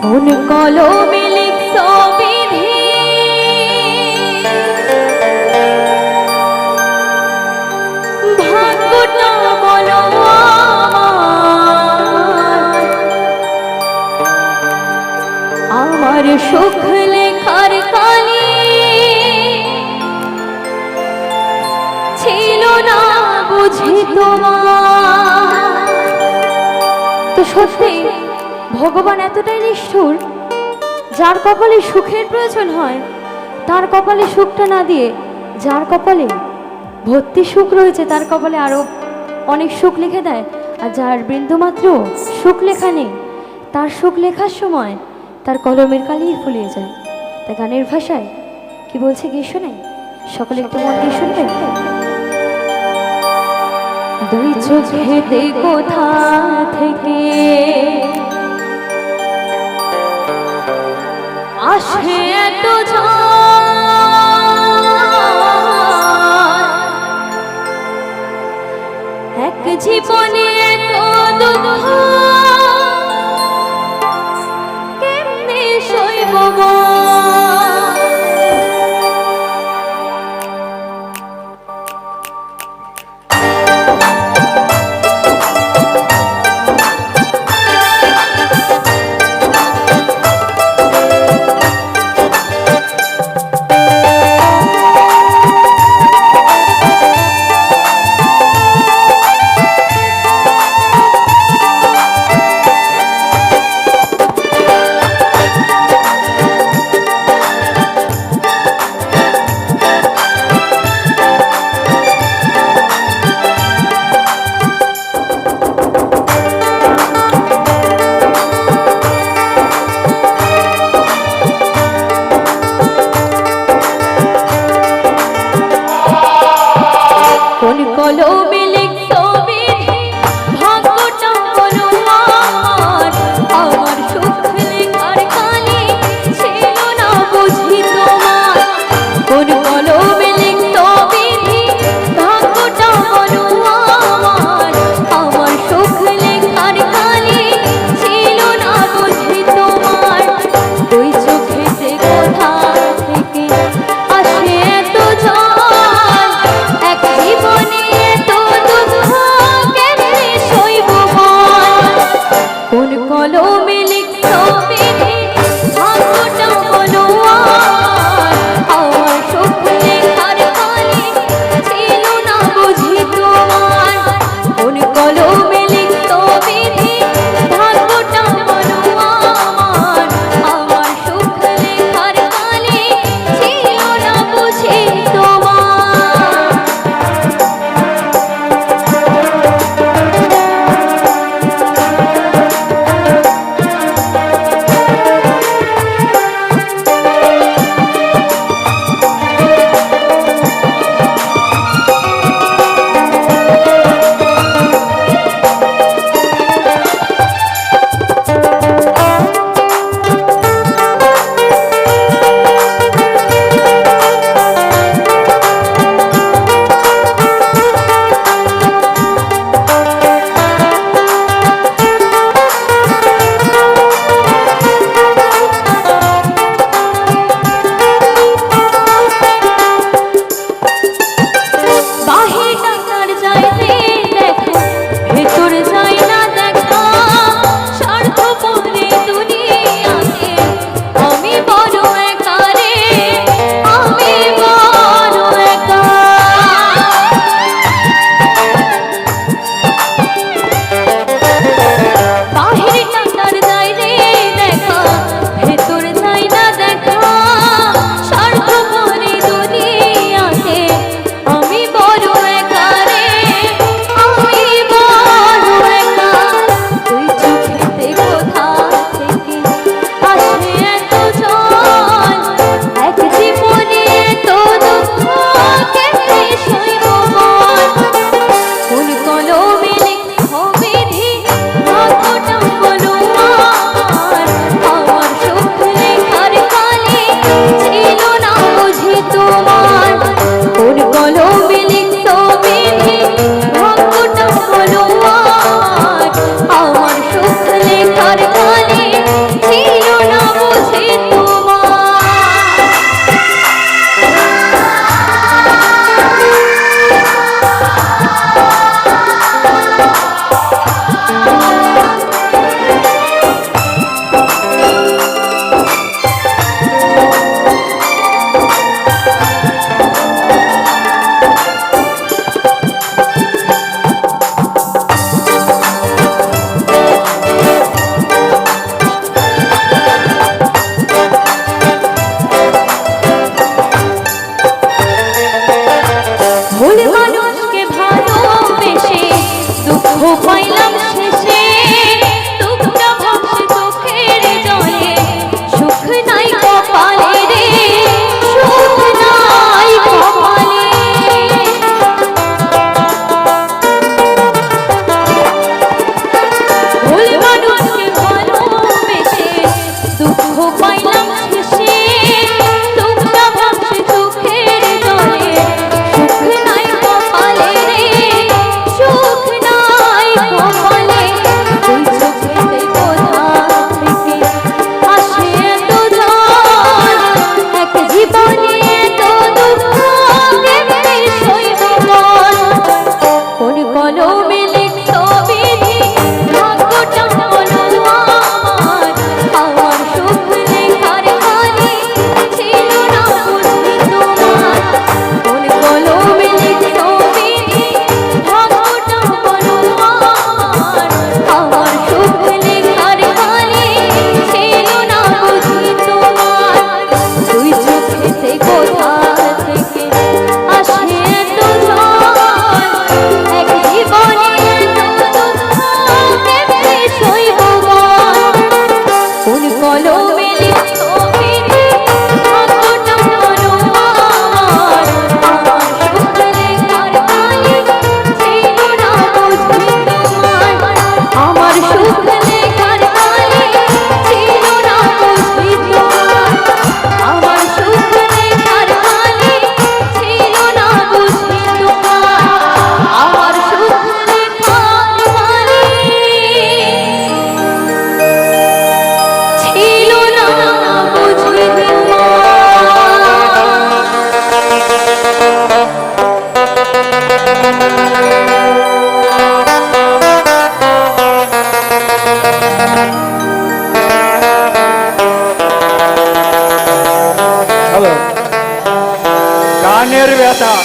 কোন কলমে সুখ লেখার কালি ছিল না বুঝি তোমার। তো সত্যি, ভগবান এতটাই নিষ্ঠুর, যার কপালে সুখের প্রয়োজন হয়, তার কপালে সুখটা না দিয়ে যার কপালে ভর্তি সুখ রয়েছে, তার কপালে আরও অনেক সুখ লিখে দেয়। আর যার বিন্দুমাত্র সুখ লেখা নেই, তার সুখ লেখার সময় তার কলমের কালিই ফুলিয়ে যায়। তা গানের ভাষায় কি বলছে গিয়ে শোনে? সকলে একটু মন দিয়ে শুনবে? দুই কোথা থেকে আসে এত এক জীবনে এত দুঃখ ভুল মানুষকে ভালোবেসে দুঃখ পাইলাম গানের